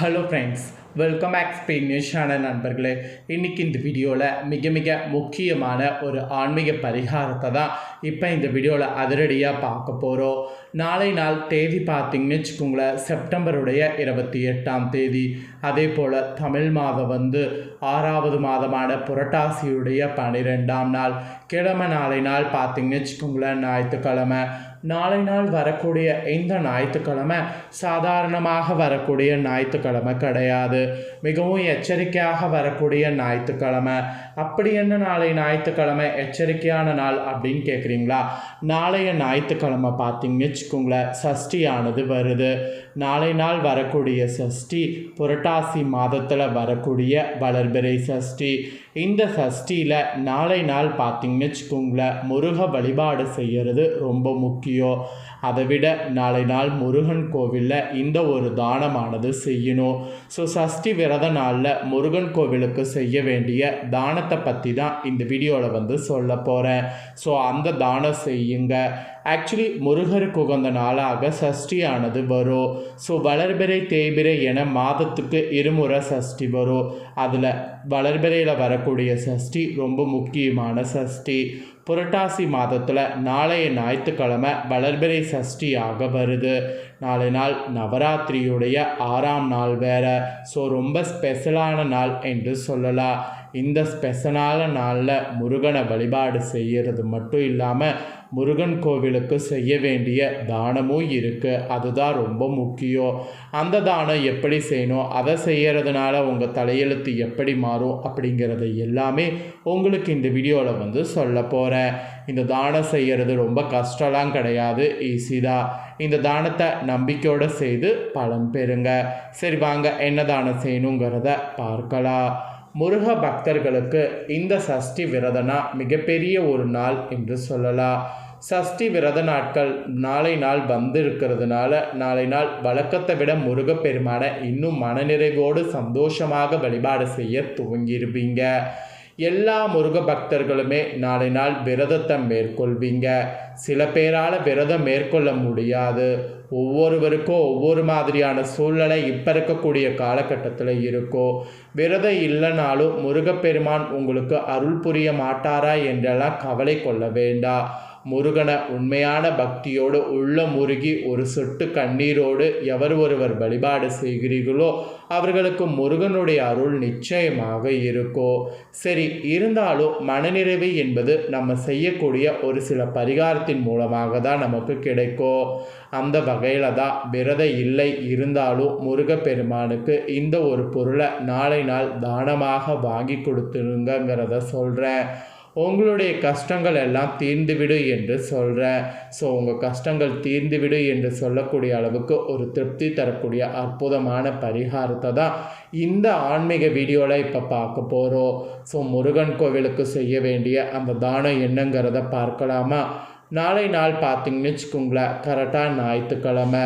Hello friends welcome back Spain news channel நண்பர்களே. இன்றைக்கி இந்த வீடியோவில் மிக மிக முக்கியமான ஒரு ஆன்மீக பரிகாரத்தை தான் இப்போ இந்த வீடியோவில் அதிரடியாக பார்க்க போகிறோம் நாளை நாள் தேதி பார்த்தீங்கன்னு வச்சுக்கோங்களேன் செப்டம்பருடைய இருபத்தி எட்டாம் தேதி. அதே போல் தமிழ் மாதம் வந்து ஆறாவது மாதமான புரட்டாசியுடைய பன்னிரெண்டாம் நாள். கிழமை நாளை நாள் பார்த்தீங்கன்னு வச்சுக்கோங்களேன் ஞாயிற்றுக்கிழமை. நாளை நாள் வரக்கூடிய இந்த ஞாயிற்றுக்கிழமை சாதாரணமாக வரக்கூடிய ஞாயிற்றுக்கிழமை கிடையாது. மிகவும் எச்சரிக்கையாக வரக்கூடிய ஞாயிற்றுக்கிழமை. அப்படி என்ன நாளை ஞாயிற்றுக்கிழமை? எச்சரிக்கையான நாள் அப்படின்னு கேட்குறீங்களா நாளைய ஞாயிற்றுக்கிழமை பார்த்தீங்கன்னு வச்சுக்கோங்களேன் சஷ்டியானது வருது. நாளை நாள் வரக்கூடிய சஷ்டி புரட்டாசி மாதத்தில் வரக்கூடிய வளர்பிறை சஷ்டி. இந்த சஷ்டியில் நாளை நாள் பார்த்தீங்கன்னு வச்சுக்கோங்களேன் முருக வழிபாடு செய்கிறது ரொம்ப முக்கியம். iyo அதை விட நாளை நாள் முருகன் கோவிலில் இந்த ஒரு தானமானது செய்யணும் ஸோ சஷ்டி விரத நாளில் முருகன் கோவிலுக்கு செய்ய வேண்டிய தானத்தை பற்றி தான் இந்த வீடியோவில் வந்து சொல்ல போகிறேன் ஸோ அந்த தானம் செய்யுங்க. ஆக்சுவலி முருகருக்கு உகந்த நாளாக சஷ்டியானது வரும். ஸோ வளர்பிறை தேய்பிறை என மாதத்துக்கு இருமுறை சஷ்டி வரும். அதில் வளர்பிறையில் வரக்கூடிய சஷ்டி ரொம்ப முக்கியமான சஷ்டி. புரட்டாசி மாதத்தில் நாளைய ஞாயிற்றுக்கிழமை வளர்பிறை சஷ்டியாக வருது நாளை நாள் நவராத்திரியுடைய ஆறாம் நாள் வேற. ஸோ ரொம்ப ஸ்பெஷலான நாள் என்று சொல்லலாம். இந்த ஸ்பெஷலான நாளில் முருகனை வழிபாடு செய்கிறது மட்டும் இல்லாமல் முருகன் கோவிலுக்கு செய்ய வேண்டிய தானமும் இருக்குது அதுதான் ரொம்ப முக்கியம். அந்த தானம் எப்படி செய்யணும்? அதை செய்கிறதுனால உங்கள் தலையெழுத்து எப்படி மாறும்? அப்படிங்கிறத எல்லாமே உங்களுக்கு இந்த வீடியோவில் வந்து சொல்ல போகிறேன் இந்த தானம் செய்கிறது ரொம்ப கஷ்டம்லாம் கிடையாது. ஈஸி தான். இந்த தானத்தை நம்பிக்கையோடு செய்து பலன் பெறுங்க. சரி வாங்க என்ன தானம் செய்யணுங்கிறத பார்க்கலாம். முருக பக்தர்களுக்கு இந்த சஷ்டி விரதனா மிகப்பெரிய ஒரு நாள் என்று சொல்லலாம். சஷ்டி விரத நாட்கள் நாளை நாள் வந்திருக்கிறதுனால நாளை நாள் வழக்கத்தை விட முருகப்பெருமானை இன்னும் மனநிறைவோடு சந்தோஷமாக வழிபாடு செய்ய துவங்கியிருப்பீங்க. எல்லா முருக பக்தர்களுமே நாளை நாள் விரதத்தை மேற்கொள்வீங்க. சில பேரால் விரதம் மேற்கொள்ள முடியாது. ஒவ்வொருவருக்கும் ஒவ்வொரு மாதிரியான சூழ்நிலை இப்போ இருக்கக்கூடிய காலகட்டத்தில் இருக்கும் விரதம் இல்லைனாலும் முருகப்பெருமான் உங்களுக்கு அருள் புரிய மாட்டாரா என்றெல்லாம் கவலை கொள்ள வேண்டாம். முருகனை உண்மையான பக்தியோடு உள்ள முருகி ஒரு சொட்டு கண்ணீரோடு எவர் ஒருவர் வழிபாடு செய்கிறீர்களோ அவர்களுக்கு முருகனுடைய அருள் நிச்சயமாக இருக்கும் சரி இருந்தாலும் மனநிறைவு என்பது நம்ம செய்யக்கூடிய ஒரு சில பரிகாரத்தின் மூலமாக தான் நமக்கு கிடைக்கும் அந்த வகையில் தான் விரதம் இல்லை இருந்தாலும் முருகப்பெருமானுக்கு இந்த ஒரு பொருளை நாளை நாள் தானமாக வாங்கி கொடுத்துருங்கிறத சொல்கிறேன் உங்களுடைய கஷ்டங்கள் எல்லாம் தீர்ந்துவிடு என்று சொல்கிறேன் ஸோ உங்கள் கஷ்டங்கள் தீர்ந்துவிடு என்று சொல்லக்கூடிய அளவுக்கு ஒரு திருப்தி தரக்கூடிய அற்புதமான பரிகாரத்தை தான் இந்த ஆன்மீக வீடியோவில் இப்போ பார்க்க போகிறோம் ஸோ முருகன் கோவிலுக்கு செய்ய வேண்டிய அந்த தானம் என்னங்கிறத பார்க்கலாமா? நாளை நாள் பார்த்தீங்கன்னு வச்சுக்கோங்களேன் கரெக்டாக ஞாயிற்றுக்கிழமை.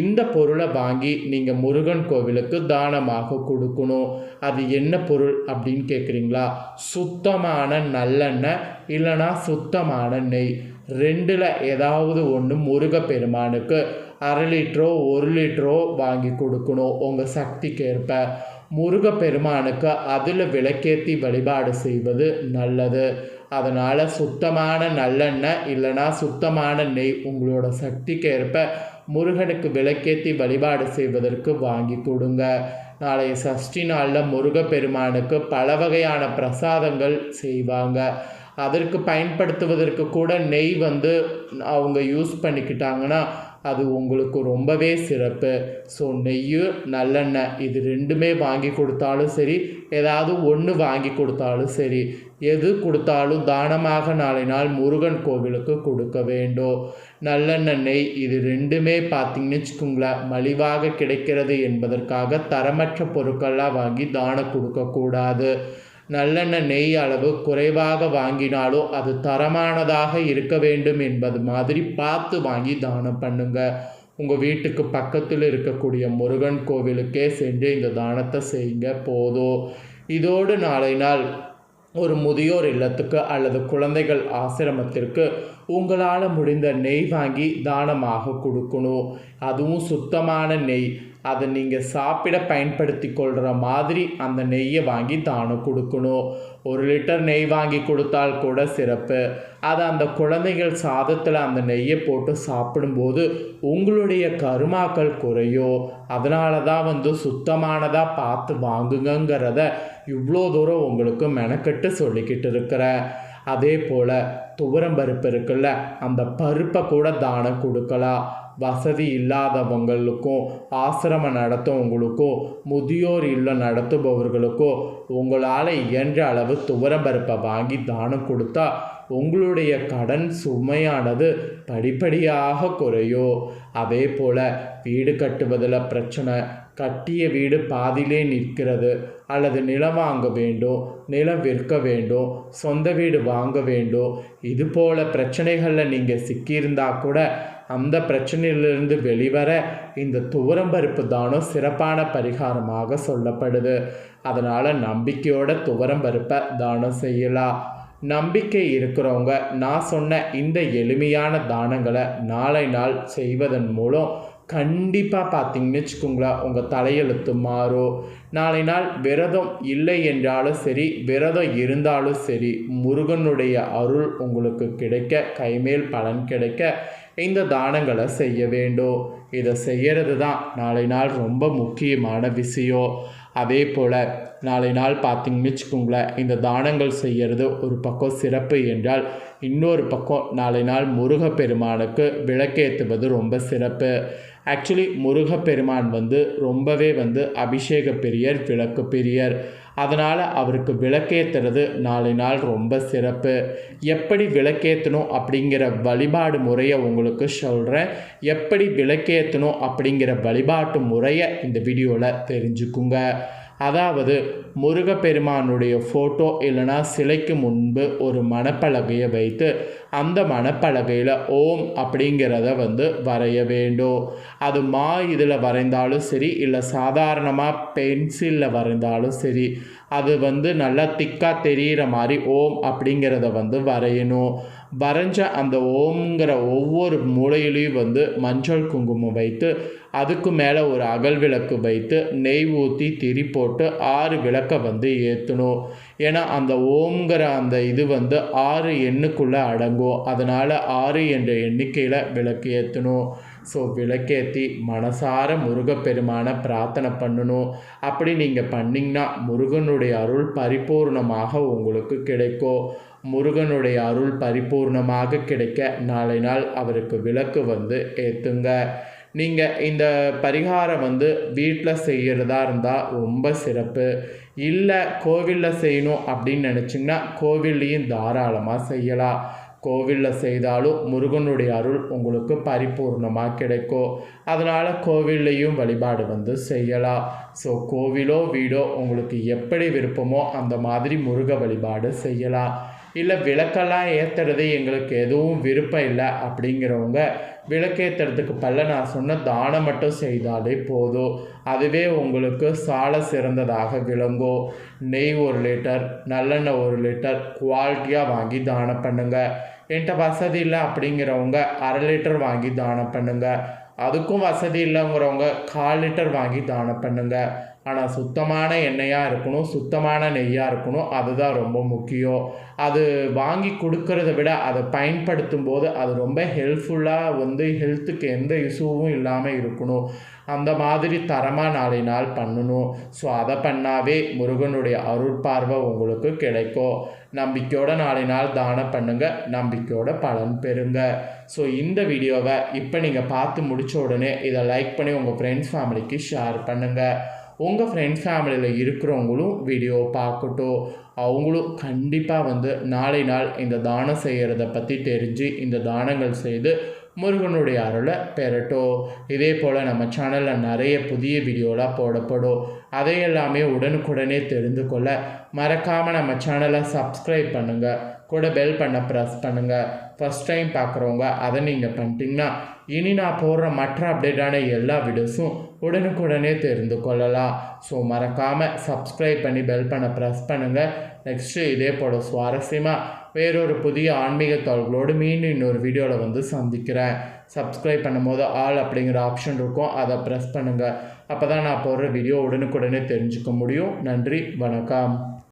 இந்த பொருளை வாங்கி நீங்கள் முருகன் கோவிலுக்கு தானமாக கொடுக்கணும். அது என்ன பொருள் அப்படின்னு கேட்குறீங்களா சுத்தமான நல்லெண்ணெய் இல்லைனா சுத்தமான நெய். ரெண்டில் ஏதாவது ஒன்று முருகப்பெருமானுக்கு அரை லிட்டரோ ஒரு லிட்டரோ வாங்கி கொடுக்கணும். உங்கள் சக்திக்கு ஏற்ப முருகப்பெருமானுக்கு அதில் விளக்கேற்றி வழிபாடு செய்வது நல்லது. அதனால் சுத்தமான நல்லெண்ணெய் இல்லைனா சுத்தமான நெய் உங்களோட சக்திக்கேற்ப முருகனுக்கு விளக்கேற்றி வழிபாடு செய்வதற்கு வாங்கி கொடுங்க. நாளைய சஷ்டி நாளில் முருகப்பெருமானுக்கு பல வகையான பிரசாதங்கள் செய்வாங்க. அதற்கு பயன்படுத்துவதற்கு கூட நெய் வந்து அவங்க யூஸ் பண்ணிக்கிட்டாங்கன்னா அது உங்களுக்கு ரொம்பவே சிறப்பு. ஸோ நெய் நல்லெண்ணெய் இது ரெண்டுமே வாங்கி கொடுத்தாலும் சரி ஏதாவது ஒன்று வாங்கி கொடுத்தாலும் சரி எது கொடுத்தாலும் தானமாக நாளை நாள் முருகன் கோவிலுக்கு கொடுக்க வேண்டும். நல்லெண்ணெய் நெய் இது ரெண்டுமே பார்த்தீங்கன்னு வச்சுக்கோங்களேன் மலிவாக கிடைக்கிறது என்பதற்காக தரமற்ற பொருட்கள்லாம் வாங்கி தானம் கொடுக்கக்கூடாது. நல்லெண்ணெய் நெய் அளவு குறைவாக வாங்கினாலும் அது தரமானதாக இருக்க வேண்டும் என்பது மாதிரி பார்த்து வாங்கி தானம் பண்ணுங்க. உங்கள் வீட்டுக்கு பக்கத்தில் இருக்கக்கூடிய முருகன் கோவிலுக்கே சென்று இந்த தானத்தை செய்யுங்க போதும். இதோடு நாளை நாள் ஒரு முதியோர் இல்லத்துக்கு அல்லது குழந்தைகள் ஆசிரமத்திற்கு உங்களால் முடிந்த நெய் வாங்கி தானமாக கொடுக்கணும். அதுவும் சுத்தமான நெய். அதை நீங்கள் சாப்பிட பயன்படுத்தி கொள்கிற மாதிரி அந்த நெய்யை வாங்கி தானம் கொடுக்கணும். ஒரு லிட்டர் நெய் வாங்கி கொடுத்தால் கூட சிறப்பு. அதை அந்த குழந்தைகள் சாதத்தில் அந்த நெய்யை போட்டு சாப்பிடும்போது உங்களுடைய கருமாக்கள் குறையும் அதனால தான் வந்து சுத்தமானதாக பார்த்து வாங்குங்கங்கிறத இவ்வளோ தூரம் உங்களுக்கு மெனக்கெட்டு சொல்லிக்கிட்டு இருக்கிறேன். அதே போல் துவரம் பருப்பு இருக்குல்ல அந்த பருப்பை கூட தானம் கொடுக்கலாம் வசதி இல்லாதவங்களுக்கும் ஆசிரமம் நடத்தவங்களுக்கோ முதியோர் இல்லம் நடத்துபவர்களுக்கோ உங்களால் இயன்ற அளவு துவரம் பருப்பை வாங்கி தானம் கொடுத்தா உங்களுடைய கடன் சுமையானது படிப்படியாக குறையும். அதே போல் வீடு கட்டுவதில் பிரச்சனை கட்டிய வீடு பாதியிலே நிற்கிறது. அல்லது நிலம் வாங்க வேண்டும் நிலம் விற்க வேண்டும் சொந்த வீடு வாங்க வேண்டும் இது போல பிரச்சனைகளில் நீங்கள் சிக்கியிருந்தா கூட அந்த பிரச்சனையிலிருந்து வெளிவர இந்த துவரம்பருப்பு தானம் சிறப்பான பரிகாரமாக சொல்லப்படுது. அதனால் நம்பிக்கையோட துவரம்பருப்பை தானம் செய்யலாம். நம்பிக்கை இருக்கிறவங்க நான் சொன்ன இந்த எளிமையான தானங்களை நாளை நாள் செய்வதன் மூலம் கண்டிப்பாக பார்த்தீங்கன்னு வச்சுக்கோங்களேன் உங்கள் தலையெழுத்து மாறும் நாளை நாள் விரதம் இல்லை என்றாலும் சரி விரதம் இருந்தாலும் சரி முருகனுடைய அருள் உங்களுக்கு கிடைக்க கைமேல் பலன் கிடைக்க இந்த தானங்களை செய்ய வேண்டும். இதை செய்கிறது தான் நாளை நாள் ரொம்ப முக்கியமான விஷயம். அதே போல் நாளை நாள் பார்த்திங்கன்னு வச்சுக்கோங்களேன் இந்த தானங்கள் செய்கிறது ஒரு பக்கம் சிறப்பு என்றால் இன்னொரு பக்கம் நாளை நாள் முருகப்பெருமானுக்கு விளக்கேற்றுவது ரொம்ப சிறப்பு. ஆக்சுவலி முருகப்பெருமான் வந்து ரொம்பவே வந்து அபிஷேக பெரியர் விளக்கு பெரியர் அதனால் அவருக்கு விளக்கேற்றுறது நாளை நாள் ரொம்ப சிறப்பு. எப்படி விளக்கேற்றணும் அப்படிங்கிற வழிபாடு முறையை உங்களுக்கு சொல்கிறேன் எப்படி விளக்கேற்றணும் அப்படிங்கிற வழிபாட்டு முறையை இந்த வீடியோவில் தெரிஞ்சுக்குங்க. அதாவது முருகப்பெருமானுடைய ஃபோட்டோ இல்லைனா சிலைக்கு முன்பு ஒரு மணப்பலகையை வைத்து அந்த மனப்பலகையில் ஓம் அப்படிங்கிறத வந்து வரைய வேண்டும். அது மா இதில் வரைந்தாலும் சரி இல்லை சாதாரணமாக பென்சிலில் வரைந்தாலும் சரி அது வந்து நல்லா திக்காக தெரிகிற மாதிரி ஓம் அப்படிங்கிறத வந்து வரையணும். வரைஞ்ச அந்த ஓம்ங்கிற ஒவ்வொரு மூலையிலையும் வந்து மஞ்சள் குங்குமம் வைத்து அதுக்கு மேலே ஒரு அகல் விளக்கு வைத்து நெய் ஊற்றி திரி போட்டு ஆறு விளக்கை வந்து ஏற்றணும் ஏன்னா அந்த ஓம்ங்கிற அந்த இது வந்து ஆறு எண்ணுக்குள்ளே அடங்கும். அதனால் ஆறு என்ற எண்ணிக்கையில் விளக்கு ஏற்றணும் ஸோ விளக்கேற்றி மனசார முருகப்பெருமான பிரார்த்தனை பண்ணணும். அப்படி நீங்கள் பண்ணிங்கன்னா முருகனுடைய அருள் பரிபூர்ணமாக உங்களுக்கு கிடைக்கும். முருகனுடைய அருள் பரிபூர்ணமாக கிடைக்க நாளை நாள் அவருக்கு விளக்கு வந்து ஏற்றுங்க நீங்கள் இந்த பரிகாரம் வந்து வீட்டில் செய்கிறதா இருந்தால் ரொம்ப சிறப்பு. இல்லை கோவிலில் செய்யணும் அப்படின்னு நினச்சிங்கன்னா கோவில்லையும் தாராளமாக செய்யலாம். கோவிலில் செய்தாலும் முருகனுடைய அருள் உங்களுக்கு பரிபூர்ணமாக கிடைக்கும். அதனால் கோவில்லையும் வழிபாடு வந்து செய்யலாம். ஸோ கோவிலோ வீடோ உங்களுக்கு எப்படி விருப்பமோ அந்த மாதிரி முருக வழிபாடு செய்யலாம். இல்லை விளக்கெல்லாம் ஏற்றுறது எங்களுக்கு எதுவும் விருப்பம் இல்லை அப்படிங்கிறவங்க விளக்கேற்றுறதுக்கு பல்ல நான் சொன்ன தானம் மட்டும் செய்தாலே போதும். அதுவே உங்களுக்கு சால சிறந்ததாக விளங்கும் நெய் ஒரு லிட்டர் நல்லெண்ணெய் ஒரு லிட்டர் குவாலிட்டியாக வாங்கி தானம் பண்ணுங்கள் என்கிட்ட வசதி இல்லை அப்படிங்கிறவங்க அரை லிட்டர் வாங்கி தானம் பண்ணுங்கள் அதுக்கும் வசதி இல்லைங்கிறவங்க கால் லிட்டர் வாங்கி தானம் பண்ணுங்கள் ஆனால் சுத்தமான எண்ணெயாக இருக்கணும் சுத்தமான நெய்யாக இருக்கணும் அதுதான் ரொம்ப முக்கியம். அது வாங்கி கொடுக்கறத விட அதை பயன்படுத்தும் போது அது ரொம்ப ஹெல்ப்ஃபுல்லாக வந்து ஹெல்த்துக்கு எந்த இஷ்யூவும் இல்லாமல் இருக்கணும். அந்த மாதிரி தரமாக நாளை நாள் பண்ணணும். ஸோ அதை பண்ணாவே முருகனுடைய அருட்பார்வை உங்களுக்கு கிடைக்கும். நம்பிக்கையோட நாளை நாள் தானம் பண்ணுங்கள் நம்பிக்கையோட பலன் பெறுங்க. ஸோ இந்த வீடியோவை இப்போ நீங்கள் பார்த்து முடித்த உடனே இதை லைக் பண்ணி உங்கள் ஃப்ரெண்ட்ஸ் ஃபேமிலிக்கு ஷேர் பண்ணுங்கள் உங்கள் ஃப்ரெண்ட்ஸ் ஃபேமிலியில் இருக்கிறவங்களும் வீடியோ பார்க்கட்டும். அவங்களும் கண்டிப்பாக வந்து நாளை நாள் இந்த தானம் செய்கிறத பற்றி தெரிஞ்சு இந்த தானங்கள் செய்து முருகனுடைய அருளை பெறட்டும். இதே போல் நம்ம சேனலில் நிறைய புதிய வீடியோலாம் போடப்படும். அதையெல்லாமே உடனுக்குடனே தெரிந்து கொள்ள மறக்காமல் நம்ம சேனலை சப்ஸ்கிரைப் பண்ணுங்கள் கூட பெல் பண்ண ப்ரெஸ் பண்ணுங்கள் ஃபஸ்ட் டைம் பார்க்குறவங்க அதை நீங்கள் பண்ணிட்டீங்கன்னா இனி நான் போடுற மற்ற அப்டேட்டான எல்லா வீடியோஸும் உடனுக்குடனே தெரிந்து கொள்ளலாம். ஸோ மறக்காமல் சப்ஸ்கிரைப் பண்ணி பெல் பண்ண ப்ரெஸ் பண்ணுங்கள் நெக்ஸ்ட்டு இதே போல் சுவாரஸ்யமாக வேறொரு புதிய ஆன்மீக தாள்களோடு மீண்டும் இன்னொரு வீடியோவில் வந்து சந்திக்கிறேன். சப்ஸ்கிரைப் பண்ணும்போது ஆல் அப்படிங்கிற ஆப்ஷன் இருக்கும். அதை ப்ரெஸ் பண்ணுங்கள் அப்போ தான் நான் போடுற வீடியோ உடனுக்குடனே தெரிஞ்சுக்க முடியும். நன்றி வணக்கம்.